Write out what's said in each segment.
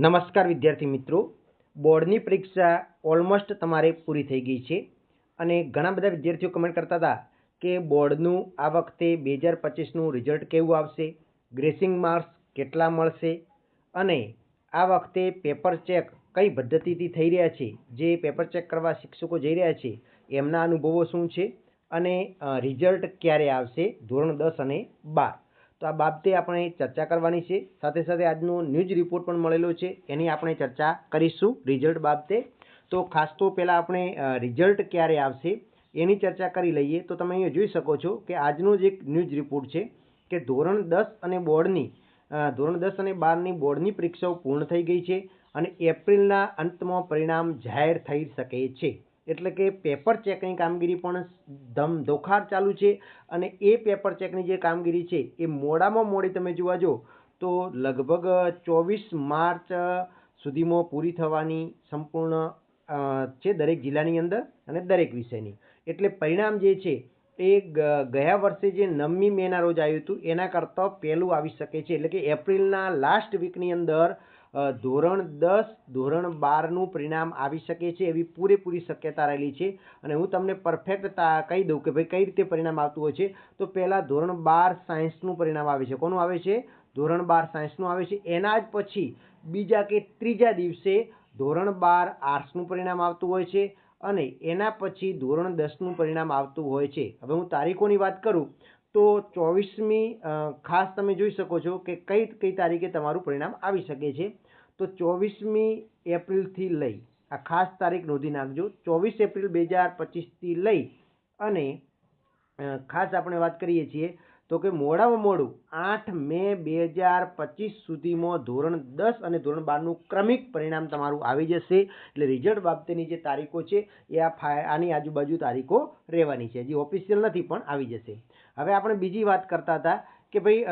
નમસ્કાર વિદ્યાર્થી મિત્રો. બોર્ડની પરીક્ષા ઓલમોસ્ટ તમારે પૂરી થઈ ગઈ છે અને ઘણા બધા વિદ્યાર્થીઓ કમેન્ટ કરતા હતા કે બોર્ડનું આ વખતે બે હજાર પચીસનું રિઝલ્ટ કેવું આવશે? ગ્રેસિંગ માર્ક્સ કેટલા મળશે? અને આ વખતે પેપર ચેક કઈ પદ્ધતિથી થઈ રહ્યા છે? જે પેપર ચેક કરવા શિક્ષકો જઈ રહ્યા છે, એમના અનુભવો શું છે? અને રિઝલ્ટ ક્યારે આવશે? ધોરણ દસ અને બાર. તો આ બાબતે આપણે ચર્ચા કરવાની છે. સાથે સાથે આજનો ન્યૂઝ રિપોર્ટ પણ મળેલો છે. એની આપણે ચર્ચા કરીશું રિઝલ્ટ બાબતે. તો ખાસ તો પહેલાં આપણે રિઝલ્ટ ક્યારે આવશે એની ચર્ચા કરી લઈએ. તો તમે અહીંયા જોઈ શકો છો કે આજનો જ એક ન્યૂઝ રિપોર્ટ છે કે ધોરણ દસ અને બોર્ડની ધોરણ દસ અને બારની બોર્ડની પરીક્ષાઓ પૂર્ણ થઈ ગઈ છે અને એપ્રિલના અંતમાં પરિણામ જાહેર થઈ શકે છે. એટલે કે પેપર ચેકની કામગીરી પણ ધમ ધોખાર ચાલુ છે અને એ પેપર ચેકની જે કામગીરી છે એ મોડામાં મોડી તમે જોવા જો, તો લગભગ ચોવીસ માર્ચ સુધીમાં પૂરી થવાની સંપૂર્ણ છે દરેક જિલ્લાની અંદર અને દરેક વિષયની. એટલે પરિણામ જે છે એ ગયા વર્ષે જે નવમી મેના રોજ આવ્યું હતું, એના કરતાં પહેલું આવી શકે છે. એટલે કે એપ્રિલના લાસ્ટ વીકની અંદર ધોરણ દસ, ધોરણ બારનું પરિણામ આવી શકે છે એવી પૂરેપૂરી શક્યતા રહેલી છે. અને હું તમને પરફેક્ટ કહી દઉં કે ભાઈ કઈ રીતે પરિણામ આવતું હોય છે. તો પહેલાં ધોરણ બાર સાયન્સનું પરિણામ આવે છે. કોનું આવે છે? ધોરણ બાર સાયન્સનું આવે છે. એના જ પછી બીજા કે ત્રીજા દિવસે ધોરણ બાર આર્ટ્સનું પરિણામ આવતું હોય છે. અને એના પછી ધોરણ દસનું પરિણામ આવતું હોય છે. હવે હું તારીખોની વાત કરું. તો ચોવીસમી ખાસ તમે જોઈ શકો છો કે કઈ કઈ તારીખે તમારું પરિણામ આવી શકે છે. તો ચોવીસમી એપ્રિલથી લઈ, આ ખાસ તારીખ નોંધી નાખજો, ચોવીસ એપ્રિલ બે હજાર પચીસથી લઈ અને ખાસ આપણે વાત કરીએ છીએ તો કે મોડામાં મોડું. આઠ મે બે હજાર પચીસ સુધીમાં ધોરણ દસ અને ધોરણ બારનું ક્રમિક પરિણામ તમારું આવી જશે. એટલે રિઝલ્ટ બાબતેની જે તારીખો છે, એ આ આની આજુબાજુ તારીખો રહેવાની છે. જે ઓફિશિયલ નથી, પણ આવી જશે. હવે આપણે બીજી વાત કરતા હતા કે ભાઈ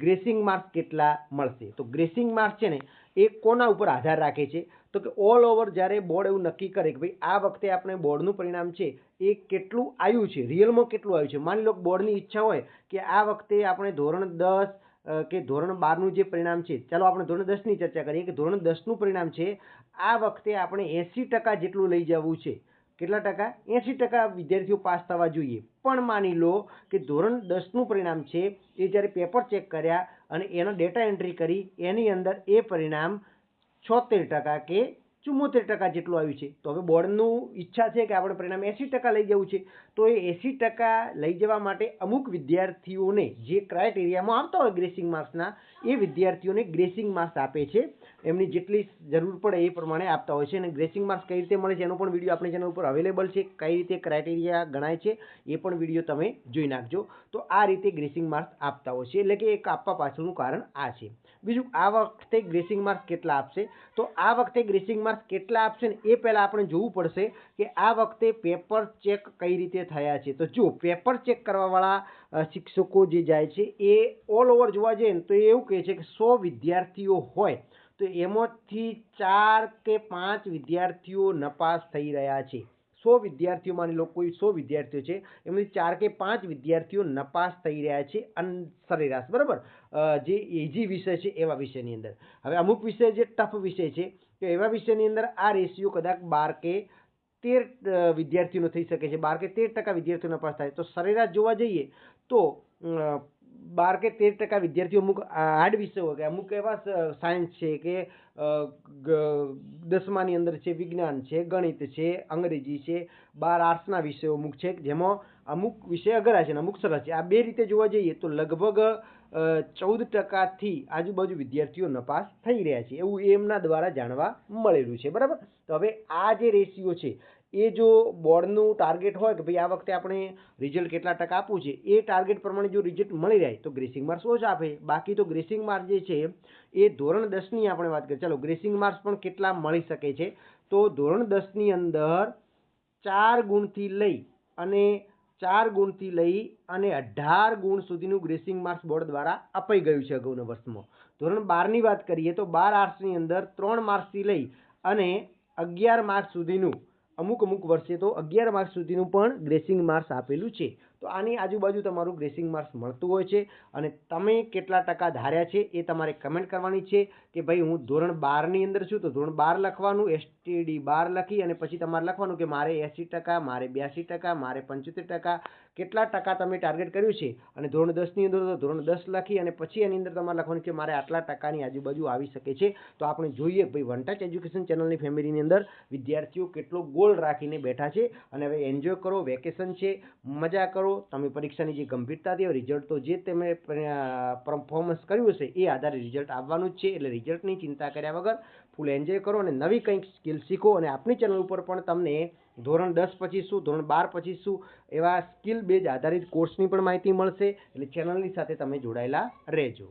ગ્રેસિંગ માર્ક્સ કેટલા મળશે? તો ગ્રેસિંગ માર્ક્સ છે ને, એ કોના ઉપર આધાર રાખે છે? તો કે ઓલ ઓવર જ્યારે બોર્ડ એવું નક્કી કરે કે ભાઈ આ વખતે આપણે બોર્ડનું પરિણામ છે, એ કેટલું આવ્યું છે રિયલમાં કેટલું આવ્યું છે? માની લો બોર્ડની ઈચ્છા હોય કે આ વખતે આપણે ધોરણ દસ કે ધોરણ બારનું જે પરિણામ છે, ચાલો આપણે ધોરણ દસની ચર્ચા કરીએ કે ધોરણ દસનું પરિણામ છે, આ વખતે આપણે એંસી ટકા જેટલું લઈ જવું છે. કેટલા ટકા? એંસી ટકા વિદ્યાર્થીઓ પાસ થવા જોઈએ. પણ માની લો કે ધોરણ દસનું પરિણામ છે, એ જ્યારે પેપર ચેક કર્યા અને એનો ડેટા એન્ટ્રી કરી, એની અંદર એ પરિણામ છોતેર ટકા કે ચુમ્મોતેર ટકા જેટલું આવ્યું છે. તો હવે બોર્ડનું ઈચ્છા છે કે આપણે પરિણામ એંસી ટકા લઈ જવું છે. તો એ એંસી ટકા લઈ જવા માટે અમુક વિદ્યાર્થીઓને જે ક્રાઇટેરિયામાં આવતા હોય ગ્રેસિંગ માર્ક્સના, એ વિદ્યાર્થીઓને ગ્રેસિંગ માર્ક્સ આપે છે. એમની જેટલી જરૂર પડે એ પ્રમાણે આપતા હોય છે અને ગ્રેસિંગ માર્ક્સ કઈ રીતે મળે છે એનો પણ વીડિયો આપણી ચેનલ ઉપર અવેલેબલ છે. કઈ રીતે ક્રાઇટેરિયા ગણાય છે એ પણ વીડિયો તમે જોઈ નાખજો. તો આ રીતે ગ્રેસિંગ માર્ક્સ આપતા હોય છે. એટલે કે એક આપવા પાછળનું કારણ આ છે. બીજું, આ વખતે ગ્રેસિંગ માર્ક્સ કેટલા આપશે? તો આ વખતે ગ્રેસિંગ માર્ક્સ કેટલા આપશે એ પહેલાં આપણે જોવું પડશે કે આ વખતે પેપર ચેક કઈ રીતે થયા છે. તો જો પેપર ચેક કરવાવાળા શિક્ષકો જે જાય છે એ ઓલ ઓવર જોવા જઈએ ને તો એવું કહે છે કે સો વિદ્યાર્થીઓ હોય, તો એમાંથી ચાર કે પાંચ વિદ્યાર્થીઓ નપાસ થઈ રહ્યા છે. સો વિદ્યાર્થીઓ માની લો કોઈ સો વિદ્યાર્થીઓ છે. એમાંથી ચાર કે પાંચ વિદ્યાર્થીઓ નપાસ થઈ રહ્યા છે અન સરેરાશ, બરાબર? જે ઇઝી વિષય છે એવા વિષયની અંદર. હવે અમુક વિષય જે ટફ વિષય છે તો એવા વિષયની અંદર આ રેશિયો કદાચ બાર કે તેર વિદ્યાર્થીઓનો થઈ શકે છે. બાર કે તેર ટકા વિદ્યાર્થીઓ નપાસ થાય. તો સરેરાશ જોવા જઈએ તો બાર કે તેર ટકા વિદ્યાર્થીઓ અમુક હાર્ડ વિષયો કે અમુક એવા સાયન્સ છે કે દસમાની અંદર છે, વિજ્ઞાન છે, ગણિત છે, અંગ્રેજી છે, બાર આર્ટ્સના વિષયો અમુક છે, જેમાં અમુક વિષય અઘરા છે અને અમુક સરસ છે. આ બે રીતે જોવા જઈએ તો લગભગ ચૌદ ટકાથી આજુબાજુ વિદ્યાર્થીઓ નપાસ થઈ રહ્યા છે. એવું એમના દ્વારા જાણવા મળેલું છે. બરાબર? તો હવે આ જે રેશિયો છે એ જો બોર્ડનું ટાર્ગેટ હોય કે ભાઈ આ વખતે આપણે રિઝલ્ટ કેટલા ટકા આપવું છે, એ ટાર્ગેટ પ્રમાણે જો રિઝલ્ટ મળી જાય તો ગ્રેસિંગ માર્ક્સ ઓછા આપે. બાકી તો ગ્રેસિંગ માર્ક્સ જે છે, એ ધોરણ દસની આપણે વાત કરીએ. ચાલો ગ્રેસિંગ માર્ક્સ પણ કેટલા મળી શકે છે? તો ધોરણ દસની અંદર ચાર ગુણથી લઈ અને ચાર ગુણથી લઈ અને અઢાર ગુણ સુધીનું ગ્રેસિંગ માર્ક્સ બોર્ડ દ્વારા અપાઈ ગયું છે અગાઉના વર્ષમાં. ધોરણ બારની વાત કરીએ તો બાર આર્ટ્સની અંદર ત્રણ માર્ક્સથી લઈ અને અગિયાર માર્ક્સ સુધીનું અમુક અમુક વર્ષે તો અગિયાર માર્ક્સ સુધીનું પણ ગ્રેસિંગ માર્ક્સ આપેલું છે. તો આની આજુબાજુ તમારું ગ્રેસિંગ માર્ક્સ મળતું હોય છે અને તમે કેટલા ટકા ધાર્યા છે એ તમારે કમેન્ટ કરવાની છે કે ભાઈ હું ધોરણ બારની અંદર છું તો ધોરણ બાર લખવાનું એસટીડી બાર લખી અને પછી તમારે લખવાનું કે મારે એંસી ટકા, મારે બ્યાસી ટકા, મારે પંચોતેર ટકા, કેટલા ટકા તમે ટાર્ગેટ કર્યું છે? અને ધોરણ દસની અંદર તો ધોરણ દસ લખી અને પછી એની અંદર તમારે લખવાનું કે મારે આટલા ટકાની આજુબાજુ આવી શકે છે. તો આપણે જોઈએ ભાઈ વન ટચ એજ્યુકેશન ચેનલની ફેમિલીની અંદર વિદ્યાર્થીઓ કેટલો ગોલ રાખીને બેઠા છે અને હવે એન્જોય કરો, વેકેશન છે, મજા કરો તમે પરીક્ષાની જે ગંભીરતાથી રિઝલ્ટ તો જે તમે પરફોર્મન્સ કર્યું છે એ આધારે રિઝલ્ટ આવવાનું જ છે. એટલે રિઝલ્ટની ચિંતા કર્યા વગર ફૂલ એન્જોય કરો અને નવી કંઈક સ્કિલ શીખો. અને આપણી ચેનલ ઉપર પણ તમને ધોરણ દસ પછી શું, ધોરણ બાર પછી શું, એવા સ્કિલ બેઝ આધારિત કોર્સની પણ માહિતી મળશે. એટલે ચેનલની સાથે તમે જોડાયેલા રહેજો.